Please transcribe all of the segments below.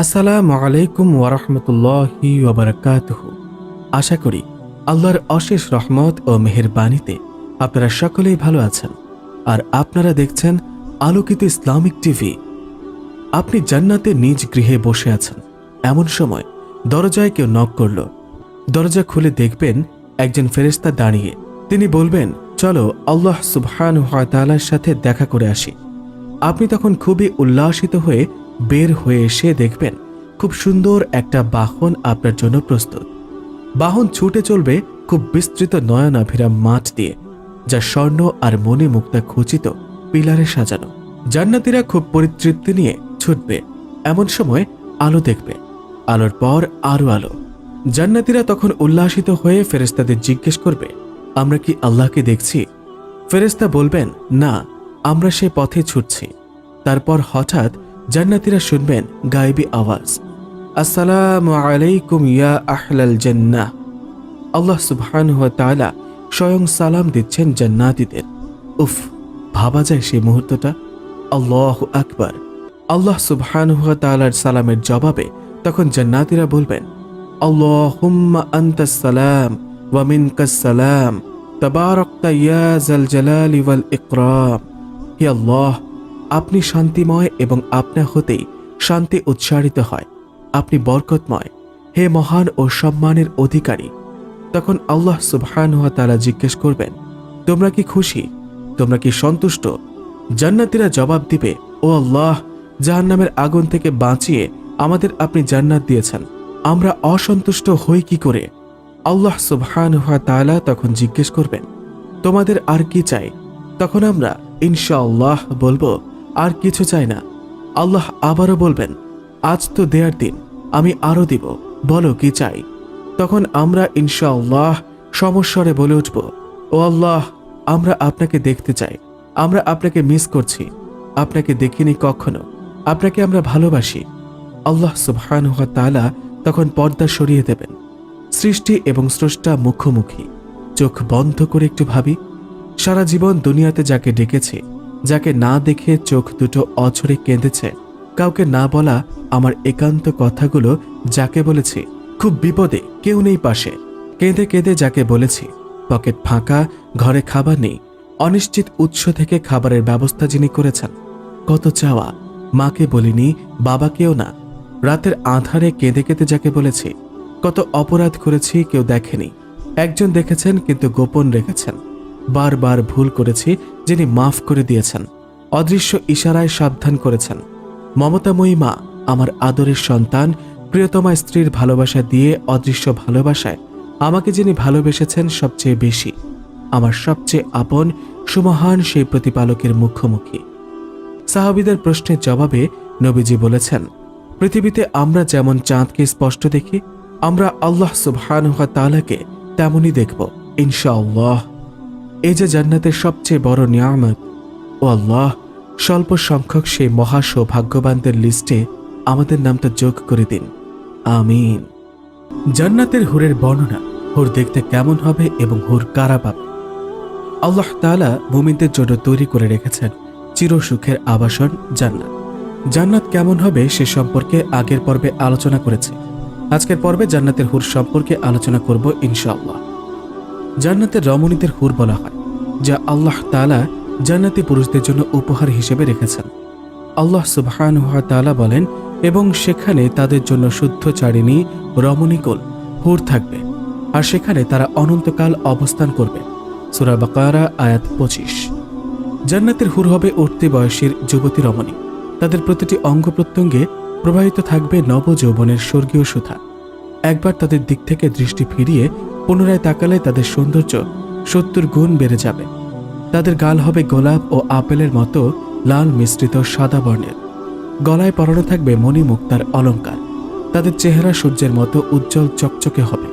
আসসালামু আলাইকুম ওয়ারহমতুল্লাহি ওবরাকাতুহ আশা করি আল্লাহর অশেষ রহমত ও মেহেরবানিতে আপনারা সকলেই ভালো আছেন আর আপনারা দেখছেন আলোকিত ইসলামিক টিভি। আপনি জান্নাতে নিজ গৃহে বসে আছেন। এমন সময় দরজায় কেউ নক করল। দরজা খুলে দেখবেন একজন ফেরেস্তা দাঁড়িয়ে। তিনি বলবেন, চলো আল্লাহ সুবহান তাআলার সাথে দেখা করে আসি। আপনি তখন খুবই উল্লাসিত হয়ে বের হয়ে এসে দেখবেন, খুব সুন্দর একটা বাহন আপনার জন্য প্রস্তুত। বাহন ছুটে চলবে খুব বিস্তৃত নয়নাভিরাম মাঠ দিয়ে, যা স্বর্ণ আর মনে মুক্তা খচিত পিলারে সাজানো। জান্নাতিরা খুব পরিতৃপ্তি নিয়ে ছুটবে, এমন সময় আলো দেখবে, আলোর পর আরও আলো। জান্নাতিরা তখন উল্লাসিত হয়ে ফেরেস্তাদের জিজ্ঞেস করবে, আমরা কি আল্লাহকে দেখছি? ফেরেস্তা বলবেন, না, আমরা সে পথে ছুটছি। তারপর হঠাৎ জান্নাতিরা শুনবেন গায়েবী আওয়াজ। আসসালামু আলাইকুম ইয়া আহলাল জান্নাহ। আল্লাহ সুবহানাহু ওয়া তাআলা স্বয়ং সালাম দিচ্ছেন জান্নাতীদের। উফ, ভাবা যায় সেই মুহূর্তটা? আল্লাহু আকবার। আল্লাহ সুবহানাহু ওয়া তাআলার সালামের জবাবে তখন জান্নাতীরা বলবেন, আল্লাহুম্মা আনতাস সালাম ওয়া মিনকাস সালাম। তাবারাকতা ইয়া জাল জালালি ওয়াল ইকরাম। হে আল্লাহ আপনি শান্তিময় এবং আপনা হতেই শান্তি উচ্চারিত হয়। আপনি বরকতময়, হে মহান ও সম্মানের অধিকারী। তখন আল্লাহ সুবহান হুয়া তারা জিজ্ঞেস করবেন, তোমরা কি খুশি? তোমরা কি সন্তুষ্ট? জান্নাতিরা জবাব দিবে, ও আল্লাহ, জাহান্নামের আগুন থেকে বাঁচিয়ে আমাদের আপনি জান্নাত দিয়েছেন। আমরা অসন্তুষ্ট হই কি করে? আল্লাহ সুবহান হুয়া তাআলা তখন জিজ্ঞেস করবেন, তোমাদের আর কি চাই? তখন আমরা ইনশাআল্লাহ বলব আর কিছু চাই না। আল্লাহ আবারও বলবেন, আজ তো দেয়ার দিন, আমি আরও দিব। বলো, কি চাই? তখন আমরা ইনশাআল্লাহ সমস্বরে বলে উঠব, ও আল্লাহ, আমরা আপনাকে দেখতে চাই। আমরা আপনাকে মিস করছি। আপনাকে দেখিনি কখনো। আপনাকে আমরা ভালোবাসি। আল্লাহ সুবহান তালা তখন পর্দা সরিয়ে দেবেন। সৃষ্টি এবং স্রষ্টা মুখোমুখি। চোখ বন্ধ করে একটু ভাবি, সারা জীবন দুনিয়াতে যাকে ডেকেছে যাকে না দেখে চোখ দুটো অঝরে কেঁদেছে, কাউকে না বলা আমার একান্ত কথাগুলো যাকে বলেছি, খুব বিপদে কেউ নেই পাশে। কেঁদে কেঁদে যাকে বলেছি, পকেট ফাঁকা, ঘরে খাবার নেই, অনিশ্চিত উৎস থেকে খাবারের ব্যবস্থা যিনি করেছেন। কত চাওয়া, মাকে বলিনি, বাবাকেও না। রাতের আধারে কেঁদে কেঁদে যাকে বলেছি, কত অপরাধ করেছি কেউ দেখেনি। একজন দেখেছেন কিন্তু গোপন রেখেছেন। বারবার ভুল করেছি যিনি মাফ করে দিয়েছেন। অদৃশ্য ইশারায় সাবধান করেছেন। মমতাময়ী মা আমার আদরের সন্তান, প্রিয়তমা স্ত্রীর ভালোবাসা দিয়ে অদৃশ্য ভালোবাসায় আমাকে যিনি ভালোবেসেছেন সবচেয়ে বেশি, আমার সবচেয়ে আপন, সুমহান সেই প্রতিপালকের মুখোমুখি। সাহাবিদের প্রশ্নের জবাবে নবীজি বলেছেন, পৃথিবীতে আমরা যেমন চাঁদকে স্পষ্ট দেখি, আমরা আল্লাহ সুবহানুহা তালাকে তেমনই দেখব, ইনশাআল্লাহ। এই যে জান্নাতের সবচেয়ে বড় নিয়ামত। ও আল্লাহ, স্বল্প সংখ্যক সেই মহা সৌভাগ্যবানদের লিস্টে আমাদের নামটা যোগ করে দিন। আমিন। জান্নাতের হুরের বর্ণনা, হুর দেখতে কেমন হবে এবং হুর কারা পাবে? আল্লাহ তাআলা মুমিনদের জন্য তৈরি করে রেখেছেন চিরসুখের আবাসন জান্নাত। জান্নাত কেমন হবে সে সম্পর্কে আগের পর্বে আলোচনা করেছে। আজকের পর্বে জান্নাতের হুর সম্পর্কে আলোচনা করব ইনশাআল্লাহ। জান্নাতের রমণীদের হুর বলা হয়, যা আল্লাহ তাআলা জান্নাতি পুরুষদের জন্য উপহার হিসেবে রেখেছেন। আল্লাহ সুবহান তাআলা বলেন, এবং সেখানে তাদের জন্য শুদ্ধ চারিণী রমণীকুল হুর থাকবে, আর সেখানে তারা অনন্তকাল অবস্থান করবে। সুরা বাকারা, আয়াত পঁচিশ। জান্নাতের হুর হবে উঠতি বয়সের যুবতী রমণী। তাদের প্রতিটি অঙ্গ প্রত্যঙ্গে প্রবাহিত থাকবে নবযৌবনের স্বর্গীয় সুধা একবার তাদের দিক থেকে দৃষ্টি ফিরিয়ে পুনরায় তাকালে তাদের সৌন্দর্য সত্তর গুণ বেড়ে যাবে। তাদের গাল হবে গোলাপ ও আপেলের মতো লাল মিশ্রিত সাদা বর্ণের। গলায় পরানো থাকবে মণিমুক্তার অলঙ্কার। তাদের চেহারা সূর্যের মতো উজ্জ্বল চকচকে হবে।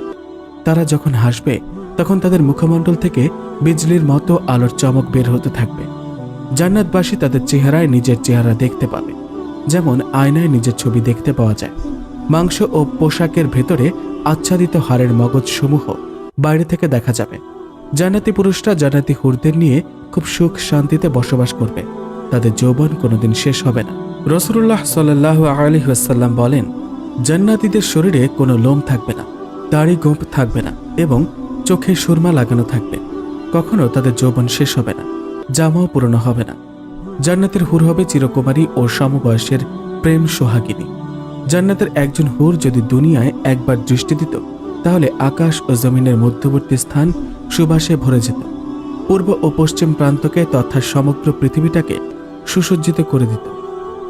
তারা যখন হাসবে, তখন তাদের মুখমণ্ডল থেকে বিজলির মতো আলোর চমক বের হতে থাকবে। জান্নাতবাসী তাদের চেহারায় নিজের চেহারা দেখতে পাবে, যেমন আয়নায় নিজের ছবি দেখতে পাওয়া যায়। মাংস ও পোশাকের ভেতরে আচ্ছাদিত হাড়ের মগজ সমূহ বাইরে থেকে দেখা যাবে। জান্নাতি পুরুষরা জান্নাতি হুরদের নিয়ে খুব সুখ শান্তিতে বসবাস করবে। তাদের যৌবন কোনোদিন শেষ হবে না। রসুল্লাহ সাল্লাহ আলহিহাসাল্লাম বলেন, জান্নাতীদের শরীরে কোনো লোম থাকবে না, দাড়ি গোঁপ থাকবে না এবং চোখে সুরমা লাগানো থাকবে। কখনো তাদের যৌবন শেষ হবে না, জামাও পুরনো হবে না। জান্নাতের হুর হবে চিরকুমারী ও সমবয়সের প্রেম সোহাগিনী। জান্নাতের একজন হুর যদি দুনিয়ায় একবার দৃষ্টি দিত, তাহলে আকাশ ও জমিনের মধ্যবর্তী স্থান সুবাসে ভরে যেত। পূর্ব ও পশ্চিম প্রান্তকে তথা সমগ্র পৃথিবীটাকে সুসজ্জিত করে দিত।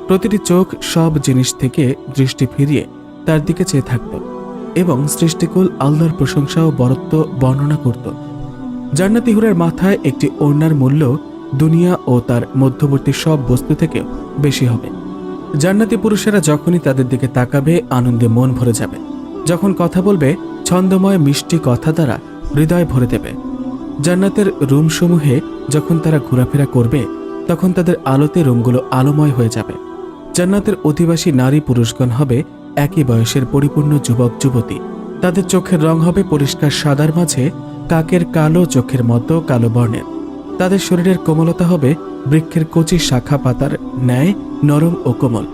প্রতিটি চোখ সব জিনিস থেকে দৃষ্টি ফিরিয়ে তার দিকে চেয়ে থাকত এবং সৃষ্টিকুল আল্লাহর প্রশংসা ও বরত্ব বর্ণনা করত। জান্নাতি হুরের মাথায় একটি ওড়নার মূল্য দুনিয়া ও তার মধ্যবর্তী সব বস্তু থেকে বেশি হবে। জান্নাতি পুরুষেরা যখনই তাদের দিকে তাকাবে, আনন্দে মন ভরে যাবে। যখন কথা বলবে, ছন্দময় মিষ্টি কথা দ্বারা হৃদয় ভরে দেবে। জান্নাতের রুমসমূহে যখন তারা ঘোরাফেরা করবে, তখন তাদের আলোতে রুমগুলো আলোময় হয়ে যাবে। জান্নাতের অধিবাসী নারী পুরুষগণ হবে একই বয়সের পরিপূর্ণ যুবক, যুবতী। তাদের চোখের রং হবে পরিষ্কার সাদার মাঝে, কাকের কালো চোখের মতো কালো বর্ণের। তাদের শরীরের কোমলতা হবে বৃক্ষের কচি শাখা পাতার ন্যায় নরম ও কোমল।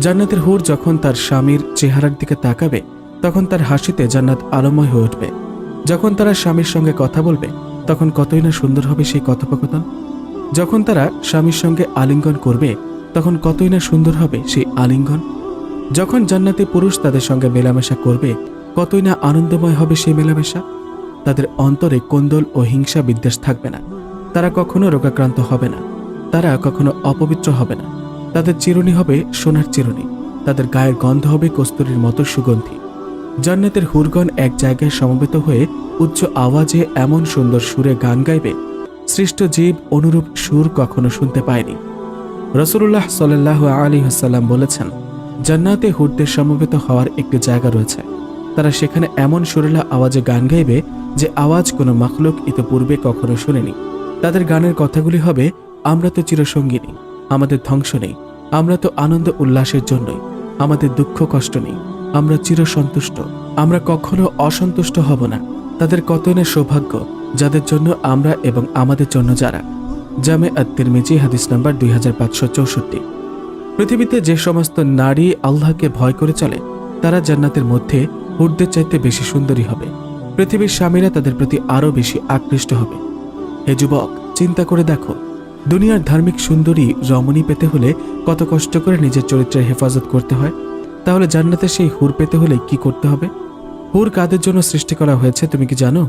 জান্নাতের হুর যখন তার স্বামীর চেহারার দিকে তাকাবে, তখন তার হাসিতে জান্নাত আলোময় হয়ে উঠবে। যখন তারা স্বামীর সঙ্গে কথা বলবে, তখন কতই না সুন্দর হবে সেই কথোপকথন। যখন তারা স্বামীর সঙ্গে আলিঙ্গন করবে, তখন কতই না সুন্দর হবে সেই আলিঙ্গন। যখন জান্নাতি পুরুষ তাদের সঙ্গে মেলামেশা করবে, কতই না আনন্দময় হবে সেই মেলামেশা। তাদের অন্তরে কোন্দল ও হিংসা বিদ্বেষ থাকবে না। তারা কখনো রোগাক্রান্ত হবে না। তারা কখনো অপবিত্র হবে না। তাদের চিরুনি হবে সোনার চিরুনি। তাদের গায়ের গন্ধ হবে কস্তুরীর মতো সুগন্ধি। জান্নাতের হুরগণ এক জায়গায় সমবেত হয়ে উচ্চ আওয়াজে এমন সুন্দর সুরে গান গাইবে, সৃষ্ট জীব অনুরূপ সুর কখনো শুনতে পায়নি। রসুল্লাহ সাল্লাহ আলী হাসাল্লাম বলেছেন, জান্নাতে হুরদের সমবেত হওয়ার একটি জায়গা রয়েছে। তারা সেখানে এমন সুরেলা আওয়াজে গান গাইবে যে আওয়াজ কোনো মখলুক ইতপূর্বে কখনো শুনেনি। তাদের গানের কথাগুলি হবে, আমরা তো চিরসঙ্গিনী, আমাদের ধ্বংস নেই। আমরা তো আনন্দ উল্লাসের জন্যই। আমাদের দুঃখ কষ্ট নেই। আমরা চিরসন্তুষ্ট। আমরা কখনো অসন্তুষ্ট হব না। তাদের কতই না সৌভাগ্য, যাদের জন্য আমরা এবং আমাদের জন্য যারা। জামে আত্মির মেজি হাদিস নাম্বার দুই হাজার পাঁচশো চৌষট্টি। পৃথিবীতে যে সমস্ত নারী আল্লাহকে ভয় করে চলে, তারা জান্নাতের মধ্যে হুরদের চাইতে বেশি সুন্দরী হবে। পৃথিবীর স্বামীরা তাদের প্রতি আরও বেশি আকৃষ্ট হবে। হে যুবক, চিন্তা করে দেখো। দুনিয়ার ধার্মিক সুন্দরী রমণী পেতে হলে কত কষ্ট করে নিজের চরিত্রের হেফাজত করতে হয়? তাহলে জান্নাতে সেই হুর পেতে হলে কি করতে হবে? হুর কাদের জন্য সৃষ্টি করা হয়েছে তুমি কি জানো?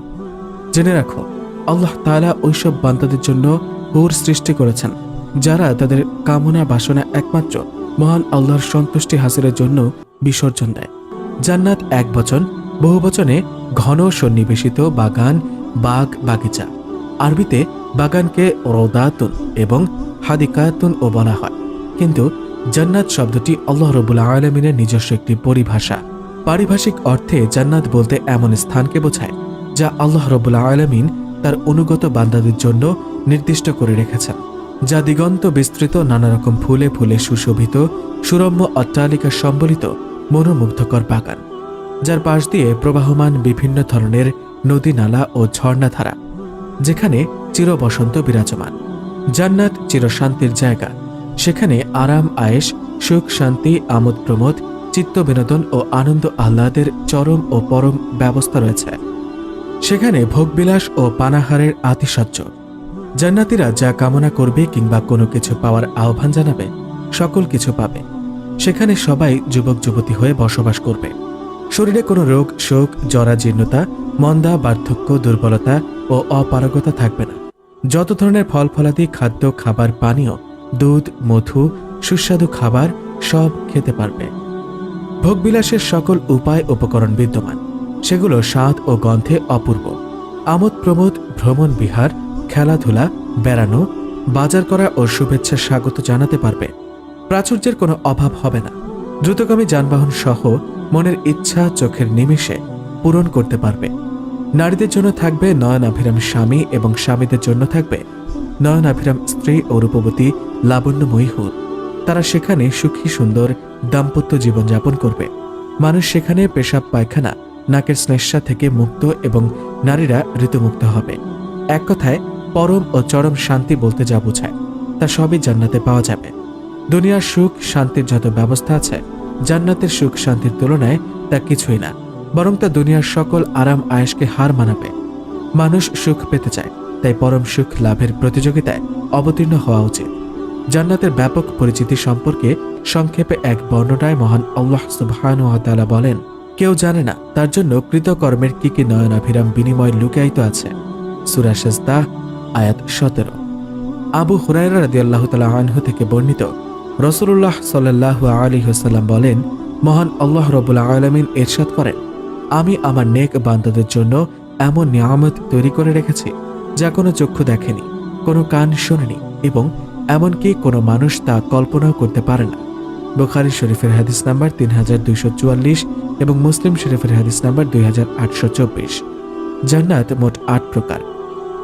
জেনে রাখো, আল্লাহ তাআলা ওইসব বান্দাদের জন্য হুর সৃষ্টি করেছেন, যারা তাদের কামনা বাসনা একমাত্র মহান আল্লাহর সন্তুষ্টি হাসিলের জন্য বিসর্জন দেয়। জান্নাত এক বচন, বহু বচনে ঘন সন্নিবেশিত বাগান, বাগ, বাগিচা। আরবিতে বাগানকে রোদাতুন এবং হাদিকায়াতুন ও বলা হয়। কিন্তু জান্নাত শব্দটি আল্লাহ রবুল্লা আলমিনের নিজস্ব একটি পরিভাষা। পারিভাষিক অর্থে জান্নাত বলতে এমন স্থানকে বোঝায়, যা আল্লাহ রবুল্লা আলমিন তার অনুগত বান্দাদের জন্য নির্দিষ্ট করে রেখেছেন, যা দিগন্ত বিস্তৃত নানা রকম ফুলে ফুলে সুশোভিত, সুরম্য অট্টালিকা সম্বলিত মনোমুগ্ধকর বাগান, যার পাশ দিয়ে প্রবাহমান বিভিন্ন ধরনের নদী নালা ও ঝর্ণাধারা যেখানে চিরবসন্ত বিরাজমান। জান্নাত চিরশান্তির জায়গা। সেখানে আরাম, আয়েশ, সুখ, শান্তি, আমোদ, প্রমোদ, চিত্ত বিনোদন ও আনন্দ আহ্লাদের চরম ও পরম ব্যবস্থা রয়েছে। সেখানে ভোগবিলাস ও পানাহারের আতিশয্য। জান্নাতিরা যা কামনা করবে কিংবা কোনো কিছু পাওয়ার আহ্বান জানাবে, সকল কিছু পাবে। সেখানে সবাই যুবক, যুবতী হয়ে বসবাস করবে। শরীরে কোনো রোগ, শোক, জরাজীর্ণতা, মন্দা, বার্ধক্য, দুর্বলতা ও অপারগতা থাকবে না। যত ধরনের ফল ফলাদি, খাদ্য, খাবার, পানীয়, দুধ, মধু, সুস্বাদু খাবার, সব খেতে পারবে। ভোগবিলাসের সকল উপায় উপকরণ বিদ্যমান। সেগুলো স্বাদ ও গন্ধে অপূর্ব। আমোদ প্রমোদ, ভ্রমণ বিহার, খেলাধুলা, বেড়ানো, বাজার করা ও শুভেচ্ছা স্বাগত জানাতে পারবে। প্রাচুর্যের কোনো অভাব হবে না। দ্রুতগামী যানবাহন সহ মনের ইচ্ছা চোখের নিমিষে পূরণ করতে পারবে। নারীদের জন্য থাকবে নয়নাভিরাম স্বামী এবং স্বামীদের জন্য থাকবে নয়নাভিরাম স্ত্রী ও রূপবতী লাবণ্যময়ী হুর তারা সেখানে সুখী, সুন্দর, দাম্পত্য জীবনযাপন করবে। মানুষ সেখানে পেশাব, পায়খানা, নাকের স্নেশা থেকে মুক্ত এবং নারীরা ঋতুমুক্ত হবে। এক কথায়, পরম ও চরম শান্তি বলতে যা বোঝায়, তা সবই জান্নাতে পাওয়া যাবে। দুনিয়ার সুখ, শান্তির যত ব্যবস্থা আছে, জান্নাতের সুখ, শান্তির তুলনায় তা কিছুই না। বরং তা দুনিয়ার সকল আরাম আয়েশকে হার মানাবে। মানুষ সুখ পেতে চায়, তাই পরম সুখ লাভের প্রতিযোগিতায় অবতীর্ণ হওয়া উচিত। জান্নাতের ব্যাপক পরিচিতি সম্পর্কে সংক্ষেপে এক বর্ণনায় মহান আল্লাহ সুবহান তাআলা বলেন, কেউ জানে না তার জন্য কৃতকর্মের কি কি নয়নাভিরাম বিনিময় লুকায়িত আছে। সুরা সেজদা, আয়াত সতেরো। আবু হুরায়রা রাদিয়াল্লাহু তাআলা আনহু থেকে বর্ণিত রসুল্লাহ সাল্লাল্লাহু আলী হাসাল্লাম বলেন, মহান আল্লাহ রবুল্লা আলমিন এরশাদ করেন আমি আমার নেক বান্দাদের জন্য এমন নিয়ামত তৈরি করে রেখেছি, যা কোনো চক্ষু দেখেনি, কোনো কান শোনেনি এবং এমনকি কোনো মানুষ তা কল্পনাও করতে পারে না। বুখারি শরীফের হাদিস নাম্বার তিন হাজার দুইশো চুয়াল্লিশ এবং মুসলিম শরীফের হাদিস নাম্বার দুই হাজার আটশো চব্বিশ। জান্নাত মোট আট প্রকার।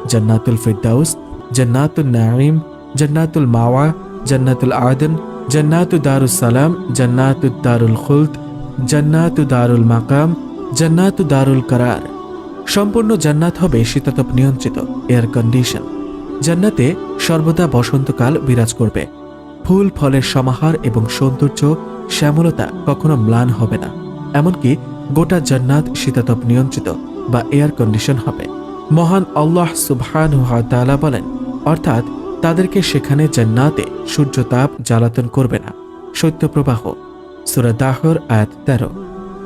জান্নাতুল ফিরদাউস, জান্নাতুল নাঈম, জান্নাতুল মাওয়া, জান্নাতুল আদন জান্নাতু দারুস সালাম জান্নাতু দারুল খুলদ জান্নাতু দারুল মাকাম জান্নাতু দারুল কারার। সম্পূর্ণ জান্নাত হবে শীতাতপ নিয়ন্ত্রিত এয়ার কন্ডিশন জান্নাতে সর্বদা বসন্তকাল বিরাজ করবে। ফুল, ফলের সমাহার এবং সৌন্দর্য, শ্যামলতা কখনো ম্লান হবে না। এমনকি গোটা জান্নাত শীতাতপ নিয়ন্ত্রিত বা এয়ার কন্ডিশন হবে। মহান আল্লাহ সুবহান তাআলা বলেন, অর্থাৎ তাদেরকে সেখানে জান্নাতে সূর্যতাপ জ্বালাতন করবে না। শৈত্যপ্রবাহ সুরা দাহর, আয়াত তেরো।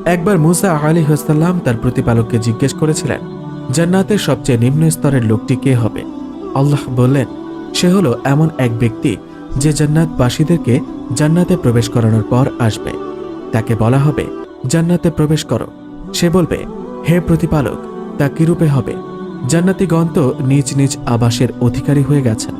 একবার মুসা আলী হাসাল্লাম তার প্রতিপালককে জিজ্ঞেস করেছিলেন, জান্নাতের সবচেয়ে নিম্ন স্তরের লোকটি কে হবে? আল্লাহ বললেন, সে হলো এমন এক ব্যক্তি যে জান্নাতবাসীদেরকে জান্নাতে প্রবেশ করানোর পর আসবে। তাকে বলা হবে, জান্নাতে প্রবেশ করো। সে বলবে, হে প্রতিপালক, তা কিরূপে হবে? জান্নাতিগণ তো নিজ নিজ আবাসের অধিকারী হয়ে গেছেন।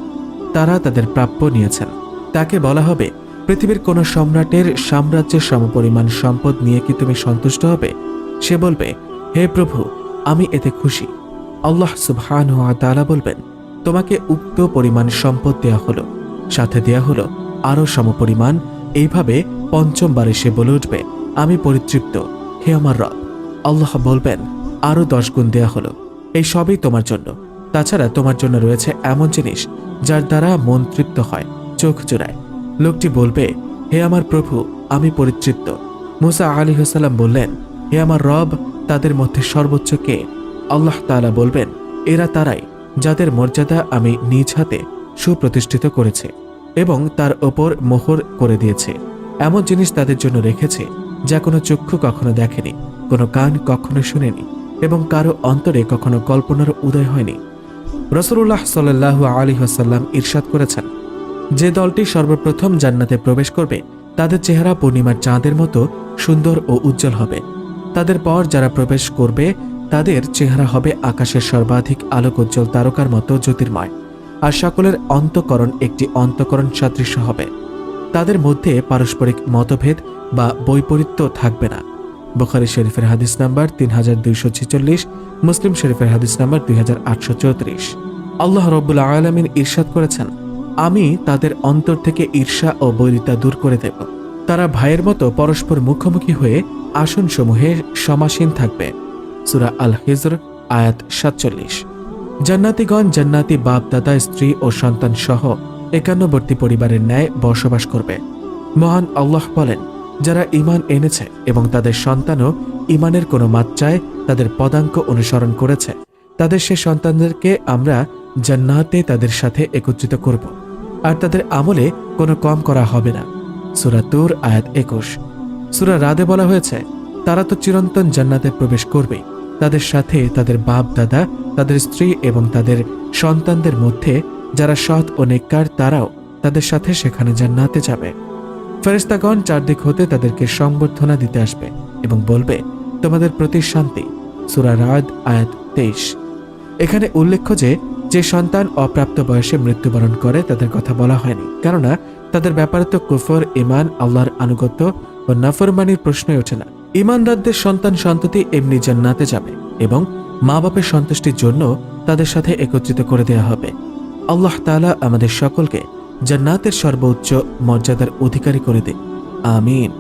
তারা তাদের প্রাপ্য নিয়েছেন। তাকে বলা হবে পৃথিবীর কোন সম্রাটের সাম্রাজ্যের সমপরিমাণ সম্পদ নিয়ে কি তুমি সন্তুষ্ট হবে? সে বলবে, হে প্রভু, আমি এতে খুশি। আল্লাহ সুবহান তাআলা বলবেন, তোমাকে উক্ত পরিমাণ সম্পদ দেয়া হলো। সাথে দেয়া হলো আরও সমপরিমাণ। এইভাবে পঞ্চমবারে সে বলে উঠবে, আমি পরিতৃপ্ত, হে আমার রব। আল্লাহ বলবেন আরও দশ গুণ দেয়া হলো। এই সবই তোমার জন্য। তাছাড়া তোমার জন্য রয়েছে এমন জিনিস যার দ্বারা মন তৃপ্ত হয়, চোখ জোড়ায়। লোকটি বলবে, হে আমার প্রভু, আমি পরিতৃপ্ত। মুসা আলী হাসাল্লাম বললেন, হে আমার রব, তাদের মধ্যে সর্বোচ্চ কে? আল্লাহ তাআলা বলবেন, এরা তারাই, যাদের মর্যাদা আমি নিজ হাতে সুপ্রতিষ্ঠিত করেছে এবং তার ওপর মোহর করে দিয়েছে। এমন জিনিস তাদের জন্য রেখেছে, যা কোনো চক্ষু কখনো দেখেনি, কোনো কান কখনো শুনেনি এবং কারও অন্তরে কখনো কল্পনার উদয় হয়নি। রসুল্লাহ সাল্লাহ আলী হাসাল্লাম ইরশাদ করেছেন যে দলটি সর্বপ্রথম জান্নাতে প্রবেশ করবে, তাদের চেহারা পূর্ণিমার চাঁদের মতো সুন্দর ও উজ্জ্বল হবে। তাদের পর যারা প্রবেশ করবে, তাদের চেহারা হবে আকাশের সর্বাধিক আলোক উজ্জ্বল তারকার মতো জ্যোতির্ময়, আর সকলের অন্তকরণ একটি অন্তকরণ সাদৃশ্য হবে। তাদের মধ্যে পারস্পরিক মতভেদ বা বৈপরীত্য থাকবে না। বুখারি শরীফের হাদিস নাম্বার তিন হাজার দুইশো ছেচল্লিশ, মুসলিম শরীফের হাদিস নাম্বার দুই হাজার আটশো চৌত্রিশ। আল্লাহ রব্বুল আলমিন ঈর্ষাদ করেছেন আমি তাদের অন্তর থেকে ঈর্ষা ও বৈরিতা দূর করে দেব। তারা ভাইয়ের মতো পরস্পর মুখোমুখি হয়ে আসনসমূহে সমাসীন থাকবে। সুরা আল হিজর আয়াত সাতচল্লিশ। জান্নাতিগণ জান্নাতি বাপ দাদা স্ত্রী ও সন্তান সহ একান্নবর্তী পরিবারের ন্যায় বসবাস করবে। মহান আল্লাহ বলেন, যারা ইমান এনেছে এবং তাদের সন্তানও ইমানের কোনো মাত্রায় তাদের পদাঙ্ক অনুসরণ করেছে, তাদের সে সন্তানদেরকে আমরা জান্নাতে তাদের সাথে একত্রিত করব। আর তাদের আমলে কোনো কম করা হবে না। সুরা তুর, আয়াত একুশ। সুরা রাদে বলা হয়েছে, তারা তো চিরন্তন জান্নাতে প্রবেশ করবে। তাদের সাথে তাদের বাপ দাদা, তাদের স্ত্রী এবং তাদের সন্তানদের মধ্যে যারা সৎ ও নেককার, তারাও তাদের সাথে সেখানে জান্নাতে যাবে। ফেরেস্তাগণ চারদিক হতে তাদেরকে সম্বর্ধনা দিতে আসবে এবং বলবে, তোমাদের প্রতি শান্তি। সুরা রাদ, আয়াত তেইশ। এখানে উল্লেখ্য যে যে সন্তান অপ্রাপ্ত বয়সে মৃত্যুবরণ করে তাদের কথা বলা হয়নি। কেননা, তাদের ব্যাপারে তো কুফর ইমান আল্লাহর আনুগত্য ও নাফরমানির প্রশ্নই ওঠে না। ইমানদারদের সন্তান সন্ততি এমনি জান্নাতে যাবে এবং মা বাপের সন্তুষ্টির জন্য তাদের সাথে একত্রিত করে দেয়া হবে। আল্লাহ তাআলা আমাদের সকলকে জান্নাতের সর্বোচ্চ মর্যাদার অধিকারী করে দিন আমিন।